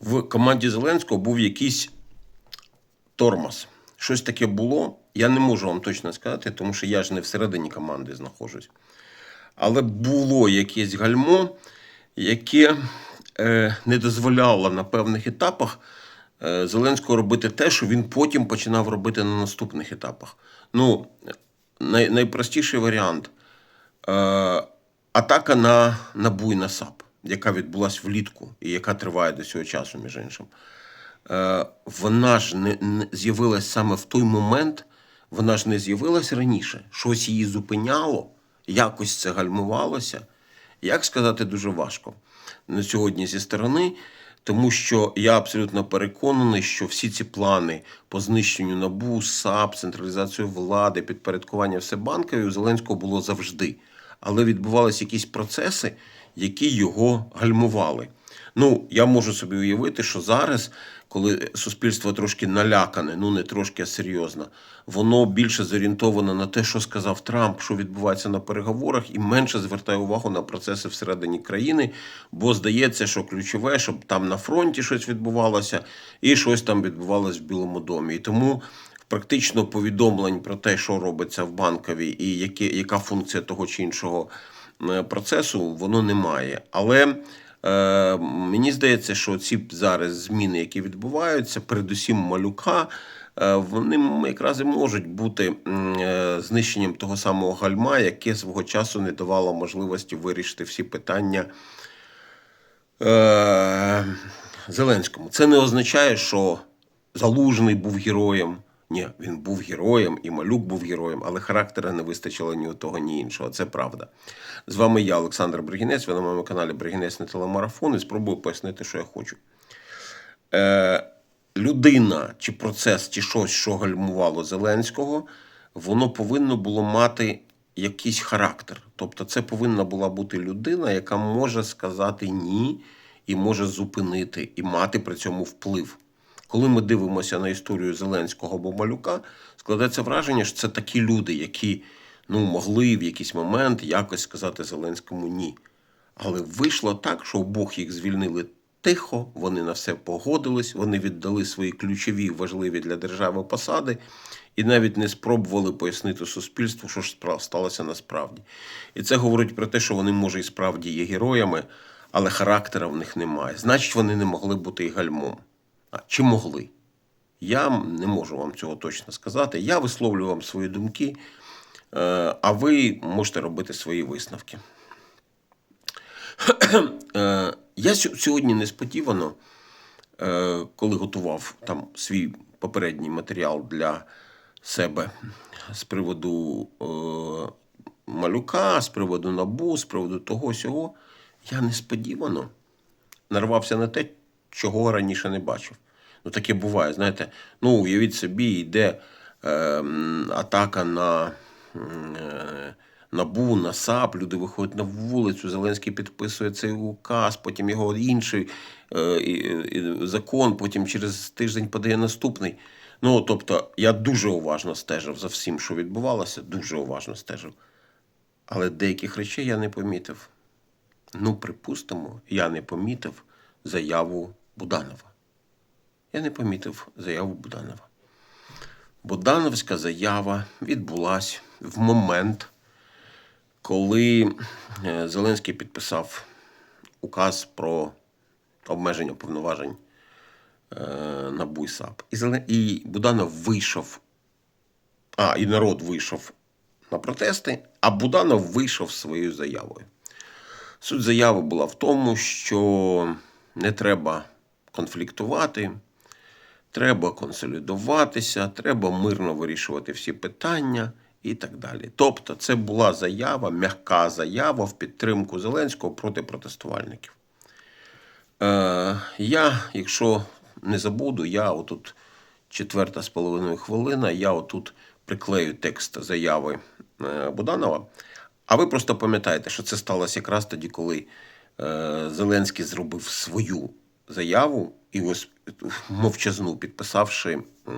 в команді Зеленського був якийсь тормоз. Щось таке було. Я не можу вам точно сказати, тому що я ж не всередині команди знаходжусь. Але було якесь гальмо, яке е, не дозволяло на певних етапах е, Зеленського робити те, що він потім починав робити на наступних етапах. Ну, най, найпростіший варіант е, атака на НАБУ і на САП, яка відбулася влітку і яка триває до цього часу, між іншим. Е, вона ж не, не з'явилась саме в той момент, вона ж не з'явилась раніше. Щось її зупиняло, якось це гальмувалося. Як сказати, дуже важко на сьогодні зі сторони, тому що я абсолютно переконаний, що всі ці плани по знищенню НАБУ, САП, централізацію влади, підпорядкування все банкові у Зеленського було завжди. Але відбувалися якісь процеси, які його гальмували. Ну, я можу собі уявити, що зараз, коли суспільство трошки налякане, ну не трошки, а серйозно, воно більше зорієнтовано на те, що сказав Трамп, що відбувається на переговорах, і менше звертає увагу на процеси всередині країни, бо здається, що ключове, щоб там на фронті щось відбувалося, і щось там відбувалося в Білому домі. І тому практично повідомлень про те, що робиться в банковій, і які, яка функція того чи іншого процесу, воно немає. Але е, мені здається, що ці зараз зміни, які відбуваються, передусім малюка. е, Вони якраз і можуть бути е, знищенням того самого гальма, яке свого часу не давало можливості вирішити всі питання е, Зеленському. Це не означає, що Залужний був героєм. Ні, він був героєм, і Малюк був героєм, але характера не вистачило ні у того, ні іншого. Це правда. З вами я, Олександр Бригінець. Ви на моєму каналі Бригінець на телемарафон і спробую пояснити, що я хочу. Е, людина, чи процес, чи щось, що гальмувало Зеленського, воно повинно було мати якийсь характер. Тобто, це повинна була бути людина, яка може сказати ні і може зупинити, і мати при цьому вплив. Коли ми дивимося на історію Зеленського або Малюка, складається враження, що це такі люди, які ну, могли в якийсь момент якось сказати Зеленському ні. Але вийшло так, що обох їх звільнили тихо, вони на все погодились, вони віддали свої ключові, важливі для держави посади і навіть не спробували пояснити суспільству, що ж сталося насправді. І це говорить про те, що вони, може, і справді є героями, але характера в них немає. Значить, вони не могли бути і гальмом. Чи могли? Я не можу вам цього точно сказати. Я висловлюю вам свої думки, е, а ви можете робити свої висновки. Е, Я сьогодні несподівано, е, коли готував там свій попередній матеріал для себе з приводу малюка, з приводу набу, з приводу того сього, я несподівано нарвався на те, чого раніше не бачив. Ну, таке буває, знаєте. Ну, уявіть собі, йде е, атака на е, НАБУ, на САП, люди виходять на вулицю, Зеленський підписує цей указ, потім його інший е, і, закон, потім через тиждень подає наступний. Ну, тобто, я дуже уважно стежив за всім, що відбувалося, дуже уважно стежив. Але деяких речей я не помітив. Ну, припустимо, я не помітив заяву Буданова. Я не помітив заяву Буданова. Будановська заява відбулась в момент, коли е, Зеленський підписав указ про обмеження повноважень е, НАБУ і САП. І Буданов вийшов, а, і народ вийшов на протести, а Буданов вийшов своєю заявою. Суть заяви була в тому, що не треба конфліктувати, треба консолідуватися, треба мирно вирішувати всі питання і так далі. Тобто, це була заява, м'яка заява в підтримку Зеленського проти протестувальників. Е, я, якщо не забуду, я отут четверта з половиною хвилина, я отут приклею текст заяви е, Буданова. А ви просто пам'ятаєте, що це сталося якраз тоді, коли е, Зеленський зробив свою заяву і мовчазну, підписавши е,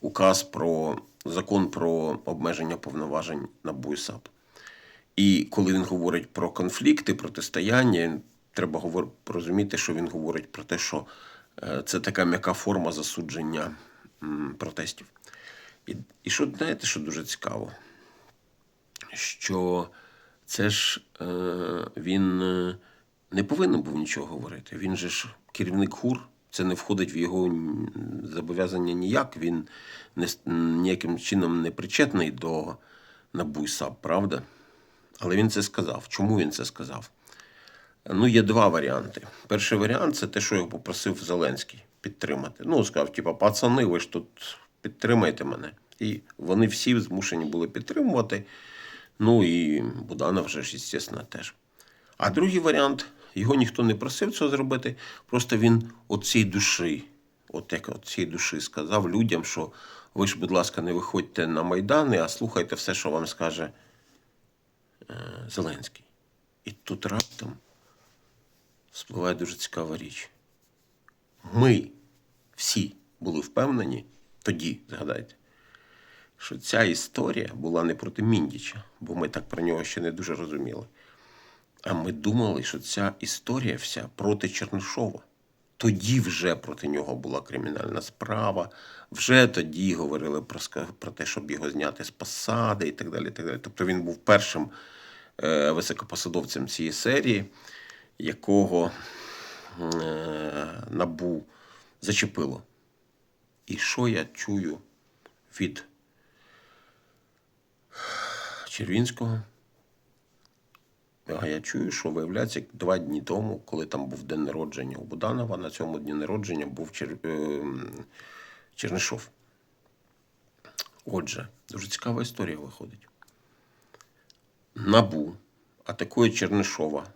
указ про закон про обмеження повноважень на САП. І коли він говорить про конфлікти, протистояння, треба розуміти, що він говорить про те, що е, це така м'яка форма засудження протестів. І, і що знаєте, що дуже цікаво? Що це ж е, він е, не повинен був нічого говорити. Він же ж керівник ХУР, це не входить в його зобов'язання ніяк. Він не, ніяким чином не причетний до НАБУ правда? Але він це сказав. Чому він це сказав? Ну, є два варіанти. Перший варіант це те, що його попросив Зеленський підтримати. Ну, сказав, типа, пацани, ви ж тут підтримайте мене. І вони всі змушені були підтримувати. Ну і Буданов вже ж, звісно, теж. А другий варіант, його ніхто не просив цього зробити, просто він от цієї душі, от як от цієї душі сказав людям, що ви ж, будь ласка, не виходьте на Майдани, а слухайте все, що вам скаже е, Зеленський. І тут раптом спливає дуже цікава річ. Ми всі були впевнені, тоді, згадайте, що ця історія була не проти Міндіча, бо ми так про нього ще не дуже розуміли. А ми думали, що ця історія вся проти Чернишова. Тоді вже проти нього була кримінальна справа, вже тоді говорили про, про те, щоб його зняти з посади і так далі. І так далі. Тобто він був першим е, високопосадовцем цієї серії, якого е, набу зачепило. І що я чую від Червінського? А я чую, що виявляється, два дні тому, коли там був день народження у Буданова, на цьому дні народження був Чер... е, Чернишов. Отже, дуже цікава історія виходить. Набу атакує Чернишова.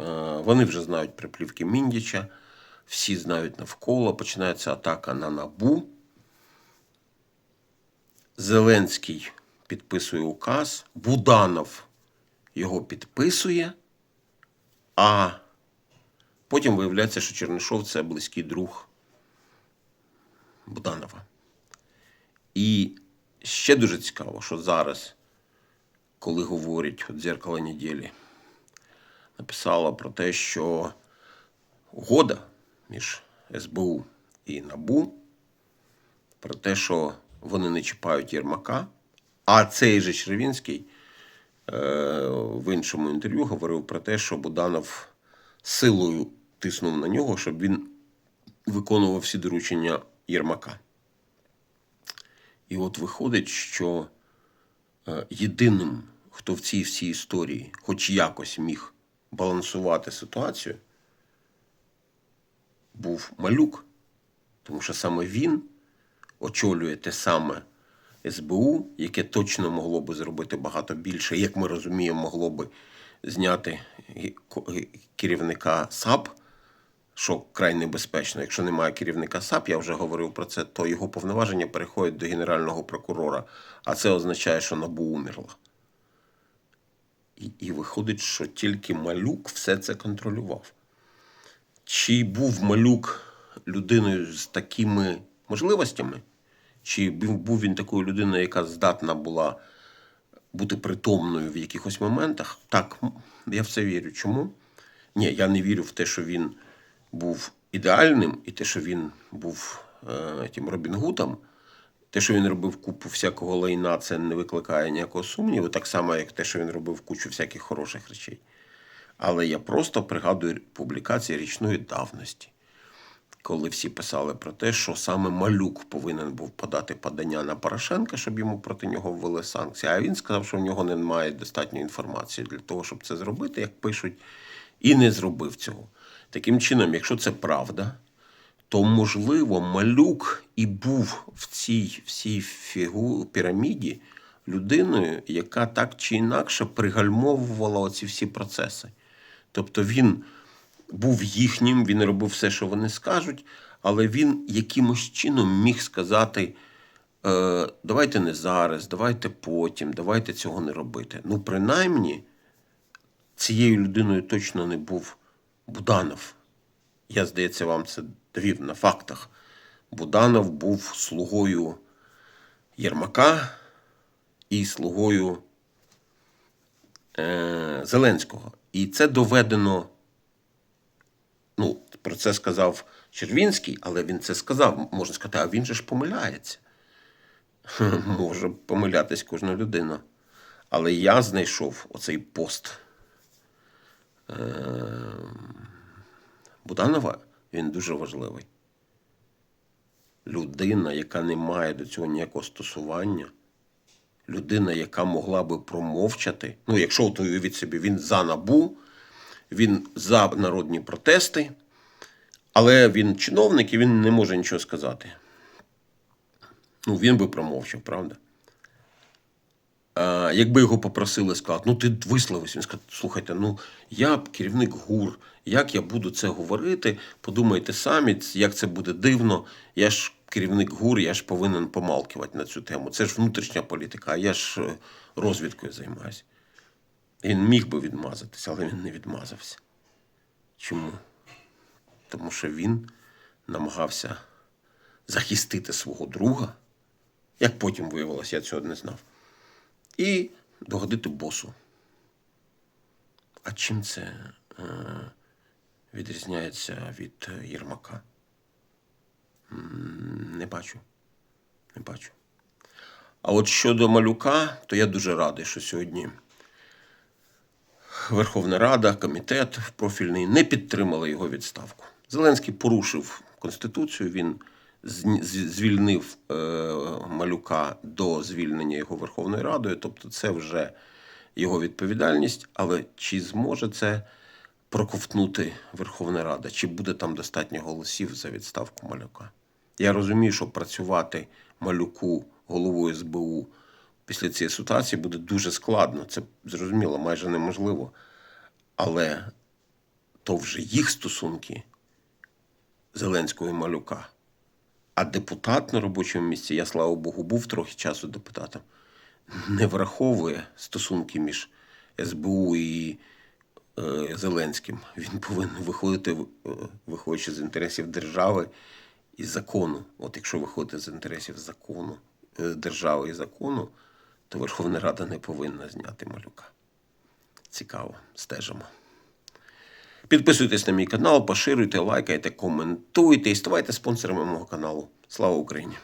Е, Вони вже знають приплівки Міндіча, всі знають навколо. Починається атака на Набу. Зеленський підписує указ, Буданов його підписує, а потім виявляється, що Чернишов це близький друг Буданова. І ще дуже цікаво, що зараз, коли говорять от дзеркало неділі, написала про те, що угода між СБУ і НАБУ про те, що вони не чіпають Єрмака. А цей же Червінський е, в іншому інтерв'ю говорив про те, що Буданов силою тиснув на нього, щоб він виконував всі доручення Єрмака. І от виходить, що е, єдиним, хто в цій всій історії хоч якось міг балансувати ситуацію, був малюк. Тому що саме він очолює те саме СБУ, яке точно могло би зробити багато більше, як ми розуміємо, могло би зняти керівника САП, що край небезпечно. Якщо немає керівника САП, я вже говорив про це, то його повноваження переходять до генерального прокурора, а це означає, що НАБУ умерла. І, і виходить, що тільки малюк все це контролював. Чи був малюк людиною з такими можливостями? Чи був він такою людиною, яка здатна була бути притомною в якихось моментах? Так, я в це вірю. Чому? Ні, я не вірю в те, що він був ідеальним, і те, що він був е, тим Робін Гутом. Те, що він робив купу всякого лайна, це не викликає ніякого сумніву, так само, як те, що він робив кучу всяких хороших речей. Але я просто пригадую публікації річної давності, коли всі писали про те, що саме Малюк повинен був подати подання на Порошенка, щоб йому проти нього ввели санкції. А він сказав, що в нього немає достатньої інформації для того, щоб це зробити, як пишуть, і не зробив цього. Таким чином, якщо це правда, то можливо малюк і був в цій всій фігу піраміді людиною, яка так чи інакше пригальмовувала оці всі процеси. Тобто він був їхнім, він робив все, що вони скажуть, але він якимось чином міг сказати: е, давайте не зараз, давайте потім, давайте цього не робити. Ну, принаймні, цією людиною точно не був Буданов. Я, здається, вам це довів на фактах. Буданов був слугою Єрмака і слугою е, Зеленського. І це доведено. Ну, про це сказав Червінський, але він це сказав. Можна сказати, а він же ж помиляється. Може помилятись кожна людина. Але я знайшов оцей пост е, Буданова, він дуже важливий. Людина, яка не має до цього ніякого стосування, людина, яка могла би промовчати. Ну, якщо от уявіть собі, він за набу, він за народні протести, але він чиновник і він не може нічого сказати. Ну, він би промовчав, правда? А, якби його попросили сказати, ну ти висловився, він сказав, слухайте, ну я керівник ГУР, як я буду це говорити, подумайте самі, як це буде дивно. Я ж керівник ГУР, я ж повинен помалкувати на цю тему. Це ж внутрішня політика, а я ж е, розвідкою займаюся. Він міг би відмазатися, але він не відмазався. Чому? Тому що він намагався захистити свого друга, як потім виявилося, я цього не знав, і догодити босу. А чим це е, відрізняється від е, Єрмака? Не бачу. Не бачу. А от щодо малюка, то я дуже радий, що сьогодні Верховна Рада, комітет профільний не підтримали його відставку. Зеленський порушив Конституцію, він звільнив е, малюка до звільнення його Верховною Радою, тобто це вже його відповідальність. Але чи зможе це проковтнути Верховна Рада? Чи буде там достатньо голосів за відставку малюка? Я розумію, що працювати малюку головою СБУ після цієї ситуації буде дуже складно. Це зрозуміло, майже неможливо. Але то вже їх стосунки Зеленського і малюка. А депутат на робочому місці, я слава Богу, був трохи часу депутатом, не враховує стосунки між СБУ і е, Зеленським. Він повинен виходити, е, виходячи з інтересів держави і закону. От якщо виходити з інтересів закону, е, держави і закону, то Верховна Рада не повинна зняти малюка. Цікаво, стежимо. Підписуйтесь на мій канал, поширюйте, лайкайте, коментуйте і ставайте спонсорами мого каналу. Слава Україні!